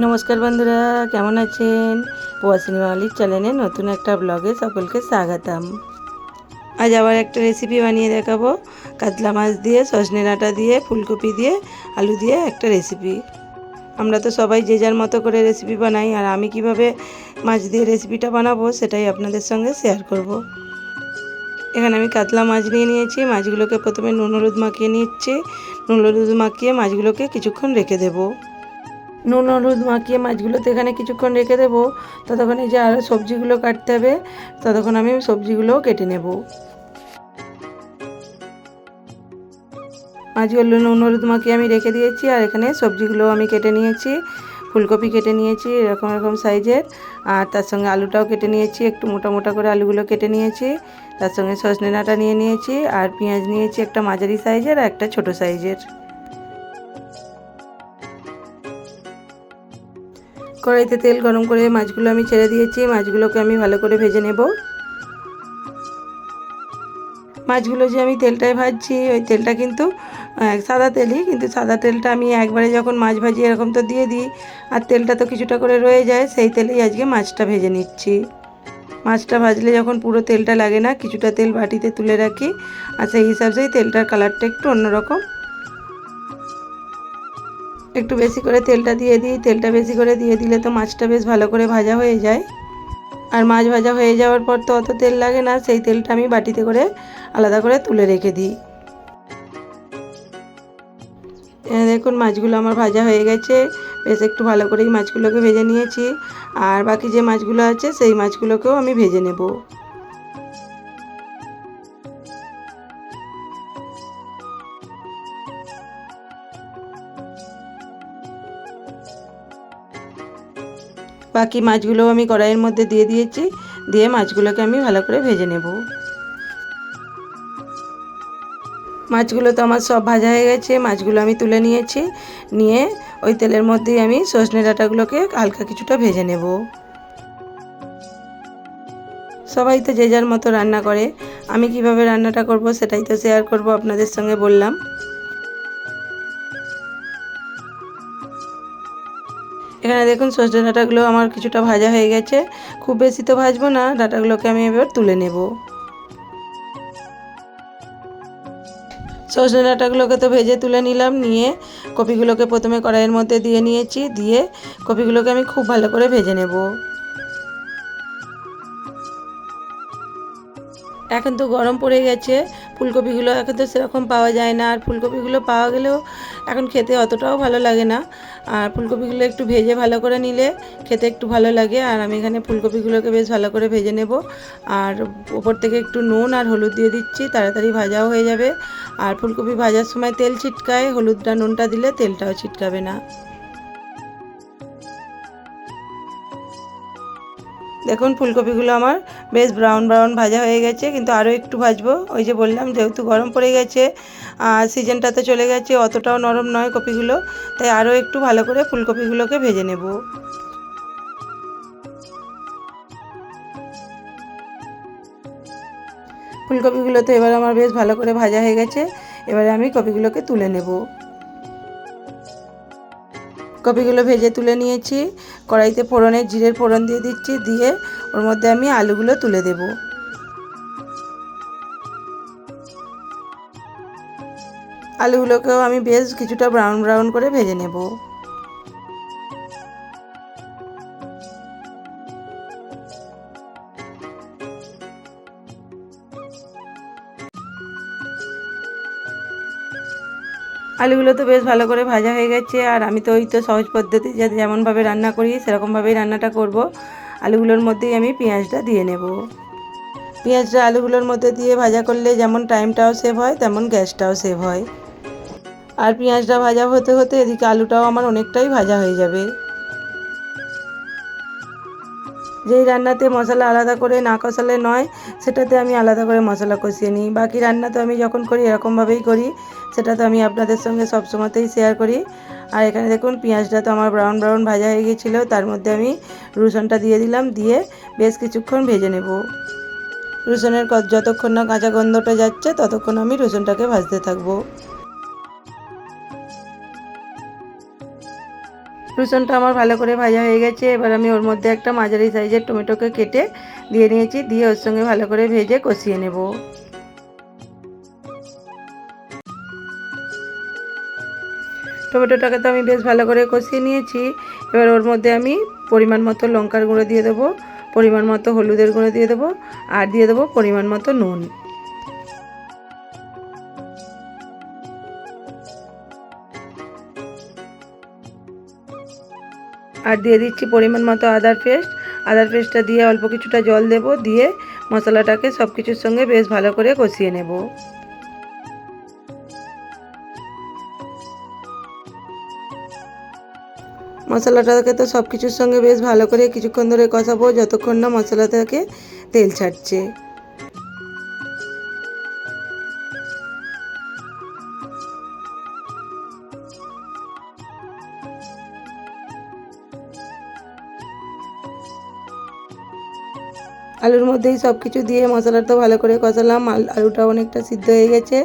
নমস্কার বন্ধুরা, কেমন আছেন? প্রবাসিনী বাঙালির চ্যানেলে নতুন একটা ব্লগে সকলকে স্বাগতম। আজ আবার একটা রেসিপি বানিয়ে দেখাবো। কাতলা মাছ দিয়ে, সজনে ডাঁটা দিয়ে, ফুলকপি দিয়ে, আলু দিয়ে একটা রেসিপি আমরা তো সবাই যে যার মতো করে রেসিপি বানাই, আর আমি কীভাবে মাছ দিয়ে রেসিপিটা বানাবো সেটাই আপনাদের সঙ্গে শেয়ার করব। এখানে আমি কাতলা মাছ নিয়ে নিয়েছি। মাছগুলোকে প্রথমে নুন হলুদ মাখিয়ে নিচ্ছি। নুন হলুদ মাখিয়ে মাছগুলোকে কিছুক্ষণ রেখে দেবো। নুন, হলুদ মাখিয়ে মাছগুলোতে এখানে কিছুক্ষণ রেখে দেবো। ততক্ষণে যে আরও সবজিগুলো কাটতে হবে, ততক্ষণ আমি সবজিগুলোও কেটে নেব। মাছগুলো নুন, হলুদ মাখিয়ে আমি রেখে দিয়েছি, আর এখানে সবজিগুলো আমি কেটে নিয়েছি। ফুলকপি কেটে নিয়েছি, এরকম এরকম সাইজের। আর তার সঙ্গে আলুটাও কেটে নিয়েছি, একটু মোটা মোটা করে আলুগুলো কেটে নিয়েছি। তার সঙ্গে সজনে ডাঁটা নিয়ে নিয়েছি, আর পেঁয়াজ নিয়েছি একটা মাঝারি সাইজের আর একটা ছোট সাইজের। কড়াইতে তেল গরম করে মাছগুলো আমি ছেড়ে দিয়েছি। মাছগুলোকে আমি ভালো করে ভেজে নেব। মাছগুলো যে আমি তেলটায় ভাজছি, ওই তেলটা কিন্তু সাদা তেলই, কিন্তু সাদা তেলটা আমি একবারে যখন মাছ ভাজি এরকম তো দিয়ে দিই, আর তেলটা তো কিছুটা করে রয়ে যায়, সেই তেলেই আজকে মাছটা ভেজে নিচ্ছি। মাছটা ভাজলে যখন পুরো তেলটা লাগে না, কিছুটা তেল বাটিতে তুলে রাখি, আর সেই হিসাবেই তেলটার কালারটা একটু অন্যরকম। একটু বেশি করে তেলটা দিয়ে দিই। তেলটা বেশি করে দিয়ে দিলে তো মাছটা বেশ ভালো করে ভাজা হয়ে যায়। আর মাছ ভাজা হয়ে যাওয়ার পর তো অত তেল লাগে না, সেই তেলটা আমি বাটিতে করে আলাদা করে তুলে রেখে দিই। দেখুন মাছগুলো আমার ভাজা হয়ে গেছে। বেশ একটু ভালো করেই মাছগুলোকে ভেজে নিয়েছি। আর বাকি যে মাছগুলো আছে, সেই মাছগুলোকেও আমি ভেজে নেব। বাকি মাছগুলো আমি কড়াইয়ের মধ্যে দিয়ে দিয়েছি, দিয়ে মাছগুলোকে আমি ভালো করে ভেজে নেব। মাছগুলো তো আমার সব ভাজা হয়ে গেছে, মাছগুলো আমি তুলে নিয়েছি, নিয়ে ওই তেলের মধ্যেই আমি সজনে ডাঁটাগুলোকে হালকা কিছুটা ভেজে নেব। সবাই তো যে যার মতো রান্না করে, আমি কীভাবে রান্নাটা করব সেটাই তো শেয়ার করব আপনাদের সঙ্গে বললাম। এখানে দেখুন সজনে ডাঁটাগুলো আমার কিছুটা ভাজা হয়ে গেছে। খুব বেশি তো ভাজবো না, ডাঁটাগুলোকে আমি এবার তুলে নেব। সজনে ডাঁটাগুলোকে তো ভেজে তুলে নিলাম, নিয়ে কপিগুলোকে প্রথমে কড়াইয়ের মধ্যে দিয়ে নিয়েছি, দিয়ে কপিগুলোকে আমি খুব ভালো করে ভেজে নেব। এখন তো গরম পড়ে গেছে, ফুলকপিগুলো এখন তো সেরকম পাওয়া যায় না, আর ফুলকপিগুলো পাওয়া গেলেও এখন খেতে অতটাও ভালো লাগে না। আর ফুলকপিগুলো একটু ভেজে ভালো করে নিলে খেতে একটু ভালো লাগে, আর আমি এখানে ফুলকপিগুলোকে বেশ ভালো করে ভেজে নেব। আর ওপর থেকে একটু নুন আর হলুদ দিয়ে দিচ্ছি, তাড়াতাড়ি ভাজাও হয়ে যাবে। আর ফুলকপি ভাজার সময় তেল ছিটকায়, হলুদটা নুনটা দিলে তেলটাও ছিটকাবে না। দেখুন, ফুলকপিগুলো আমার বেশ ব্রাউন ব্রাউন ভাজা হয়ে গেছে, কিন্তু আরও একটু ভাজবো। ওই যে বললাম, যেহেতু গরম পড়ে গেছে, আর সিজনটা তো চলে গেছে, অতটাও নরম নয় কপিগুলো, তাই আরও একটু ভালো করে ফুলকপিগুলোকে ভেজে নেব। ফুলকপিগুলো তো এবার আমার বেশ ভালো করে ভাজা হয়ে গেছে, এবারে আমি কপিগুলোকে তুলে নেব। কপিগুলো ভেজে তুলে নিয়েছি। কড়াইতে ফোড়নে জিরের ফোড়ন দিয়ে দিচ্ছি, দিয়ে ওর মধ্যে আমি আলুগুলো তুলে দেব। আলুগুলোকেও আমি বেশ কিছুটা ব্রাউন ব্রাউন করে ভেজে নেব। আলুগুলো তো বেশ ভালো করে ভাজা হয়ে গেছে, আর আমি তো ওই তো সহজ পদ্ধতি যেমনভাবে রান্না করি, সেরকমভাবেই রান্নাটা করব। আলুগুলোর মধ্যেই আমি পেঁয়াজটা দিয়ে নেব। পেঁয়াজটা আলুগুলোর মধ্যে দিয়ে ভাজা করলে যেমন টাইমটাও সেভ হয়, তেমন গ্যাসটাও সেভ হয়। আর পেঁয়াজটা ভাজা হতে হতে এদিকে আলুটাও আমার অনেকটাই ভাজা হয়ে যাবে। যেই রান্নাতে মশলা আলাদা করে না কষালে নয়, সেটাতে আমি আলাদা করে মশলা কষিয়ে নিই। বাকি রান্না তো আমি যখন করি, এরকমভাবেই করি। সেটা তো আমি আপনাদের সঙ্গে সব সময়তেই শেয়ার করি। আর এখানে দেখুন, পেঁয়াজটা তো আমার ব্রাউন ব্রাউন ভাজা হয়ে গিয়েছিল, তার মধ্যে আমি রসুনটা দিয়ে দিলাম, দিয়ে বেশ কিছুক্ষণ ভেজে নেব। রসুনের যতক্ষণ না কাঁচা গন্ধটা যাচ্ছে, ততক্ষণ আমি রসুনটাকে ভাজতে থাকব। রসুনটা আমার ভালো করে ভাজা হয়ে গেছে, এবার আমি ওর মধ্যে একটা মাঝারি সাইজের টমেটোকে কেটে দিয়ে নিয়েছি, দিয়ে ওর সঙ্গে ভালো করে ভেজে কষিয়ে নেব। টমেটোটাকে তো আমি বেশ ভালো করে কষিয়ে নিয়েছি। এবার ওর মধ্যে আমি পরিমাণ মতো লঙ্কার গুঁড়ো দিয়ে দেবো, পরিমাণ মতো হলুদের গুঁড়ো দিয়ে দেবো, আর দিয়ে দেবো পরিমাণ মতো নুন। আর দিয়ে দিচ্ছি পরিমাণ মতো আদার পেস্ট। আদার পেস্টটা দিয়ে অল্প কিছুটা জল দেব, দিয়ে মশলাটাকে সব কিছুর সঙ্গে বেশ ভালো করে কষিয়ে নেব। মশলাটাকে তো সব কিছুর সঙ্গে বেশ ভালো করে কিছুক্ষণ ধরে কষাবো যতক্ষণ না মশলা থেকে তেল ছাড়ছে। আলুর মধ্যেই সব কিছু দিয়ে মশলাটা ভালো করে কষালাম। আল- আলুটা অনেকটা সিদ্ধ হয়ে গেছে।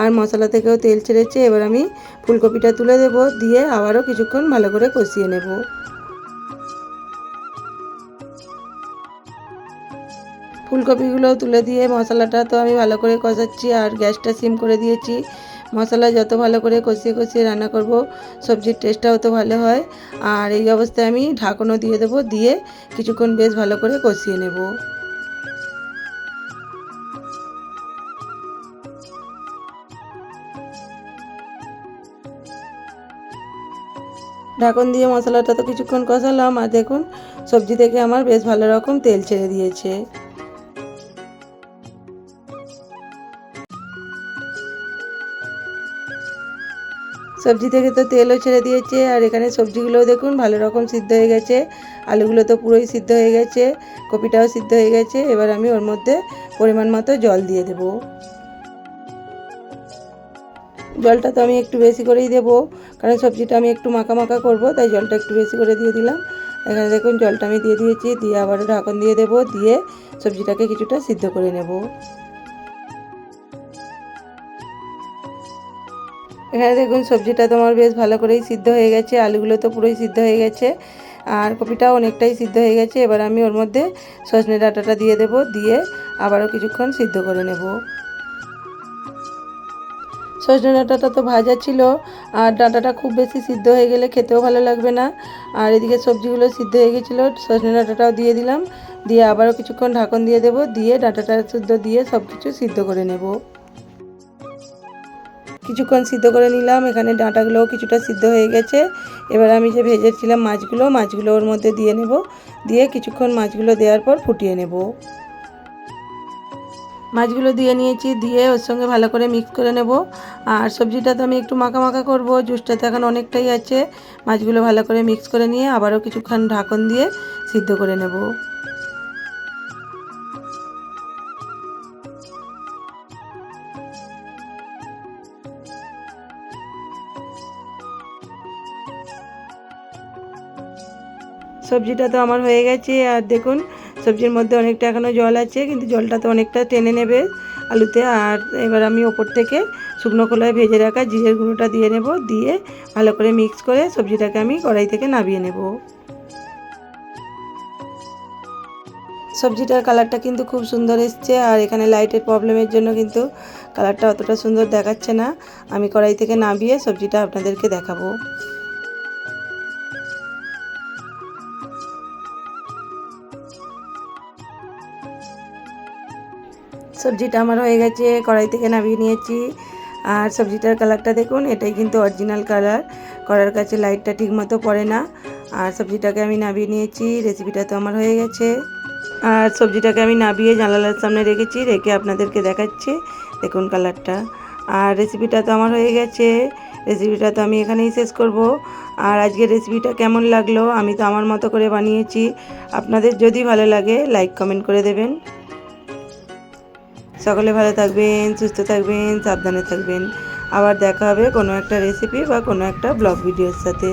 আর মশলা থেকেও তেল ছেড়েছে, এবার আমি ফুলকপিটা তুলে দেব, দিয়ে আবারও কিছুক্ষণ ভালো করে কষিয়ে নেব। ফুলকপিগুলো তুলে দিয়ে মশলাটা তো আমি ভালো করে কষাচ্ছি আর গ্যাসটা সিম করে দিয়েছি। মশলা যত ভালো করে কষিয়ে কষিয়ে রান্না করব, সবজির টেস্টটাও তো ভালো হয়। আর এই অবস্থায় আমি ঢাকনও দিয়ে দেবো, দিয়ে কিছুক্ষণ বেশ ভালো করে কষিয়ে নেব। ঢাকন দিয়ে মশলাটা তো কিছুক্ষণ কষালাম আর দেখুন, সবজি থেকে আমার বেশ ভালো রকম তেল ছেড়ে দিয়েছে। সবজি থেকে তো তেলও ছেড়ে দিয়েছে আর এখানে সবজিগুলোও দেখুন ভালো রকম সিদ্ধ হয়ে গেছে। আলুগুলো তো পুরোই সিদ্ধ হয়ে গেছে, কপিটাও সিদ্ধ হয়ে গেছে। এবার আমি ওর মধ্যে পরিমাণ মতো জল দিয়ে দেব। জলটা তো আমি একটু বেশি করেই দেবো, কারণ সবজিটা আমি একটু মাখা মাখা করব, তাই জলটা একটু বেশি করে দিয়ে দিলাম। এখানে দেখুন, জলটা আমি দিয়ে দিয়েছি, দিয়ে আবারও ঢাকন দিয়ে দেবো, দিয়ে সবজিটাকে কিছুটা সিদ্ধ করে নেব। এখানে দেখুন, সবজিটা তোমার বেশ ভালো করেই সিদ্ধ হয়ে গেছে, আলুগুলো তো পুরোই সিদ্ধ হয়ে গেছে, আর কপিটাও অনেকটাই সিদ্ধ হয়ে গেছে, এবার আমি ওর মধ্যে সজনে ডাঁটাটা দিয়ে দেব, দিয়ে আবারও কিছুক্ষণ সিদ্ধ করে নেব। সজনে ডাঁটাটা তো ভাজা ছিল, আর ডাঁটাটা খুব বেশি সিদ্ধ হয়ে গেলে খেতেও ভালো লাগবে না। আর এদিকে সবজিগুলো সিদ্ধ হয়ে গেছিল, সজনে ডাঁটাটাও দিয়ে দিলাম। দিয়ে আবারও কিছুক্ষণ ঢাকন দিয়ে দেব, দিয়ে ডাঁটাটা শুদ্ধ দিয়ে সব কিছু সিদ্ধ করে নেব। কিছুক্ষণ সিদ্ধ করে নিলাম, এখানে ডাঁটাগুলোও কিছুটা সিদ্ধ হয়ে গেছে। এবার আমি যে ভেজেছিলাম মাছগুলো মাছগুলো ওর মধ্যে দিয়ে নেব। দিয়ে কিছুক্ষণ মাছগুলো দেওয়ার পর ফুটিয়ে নেব। মাছগুলো দিয়ে নিয়েছি, দিয়ে ওর সঙ্গে ভালো করে মিক্স করে নেব। আর সবজিটা তো আমি একটু মাখা মাখা করব জুসটা তো এখন অনেকটাই আছে। মাছগুলো ভালো করে মিক্স করে নিয়ে আবারও কিছুক্ষণ ঢাকন দিয়ে সিদ্ধ করে নেব। সবজিটা তো আমার হয়ে গেছে, আর দেখুন সবজির মধ্যে অনেকটা এখনও জল আছে, কিন্তু জলটা তো অনেকটা টেনে নেবে আলুতে। আর এবার আমি ওপর থেকে শুকনো খোলায় ভেজে রাখা জিরের গুঁড়োটা দিয়ে নেব, দিয়ে ভালো করে মিক্স করে সবজিটাকে আমি কড়াই থেকে নামিয়ে নেব। সবজিটার কালারটা কিন্তু খুব সুন্দর এসছে, আর এখানে লাইটের প্রবলেমের জন্য কিন্তু কালারটা অতটা সুন্দর দেখাচ্ছে না। আমি কড়াই থেকে নামিয়ে সবজিটা আপনাদেরকে দেখাবো। সবজিটা আমার হয়ে গেছে, কড়াই থেকে নামিয়ে নিয়েছি। আর সবজিটার কালারটা দেখুন, এটাই কিন্তু অরিজিনাল কালার কড়ার কাছে লাইটটা ঠিক মতো পড়ে না। আর সবজিটাকে আমি নামিয়ে নিয়েছি রেসিপিটা তো আমার হয়ে গেছে। আর সবজিটাকে আমি নাবিয়ে জানালার সামনে রেখেছি, রেখে আপনাদেরকে দেখাচ্ছি। দেখুন কালারটা আর রেসিপিটা তো আমার হয়ে গেছে। রেসিপিটা তো আমি এখানেই শেষ করব। আর আজকের রেসিপিটা কেমন লাগল, আমি তো আমার মতো করে বানিয়েছি। আপনাদের যদি ভালো লাগে লাইক কমেন্ট করে দেবেন। সকলে ভালো থাকবেন, সুস্থ থাকবেন, সাবধানে থাকবেন। আবার দেখা হবে কোনো একটা রেসিপি বা কোনো একটা ব্লগ ভিডিওর সাথে।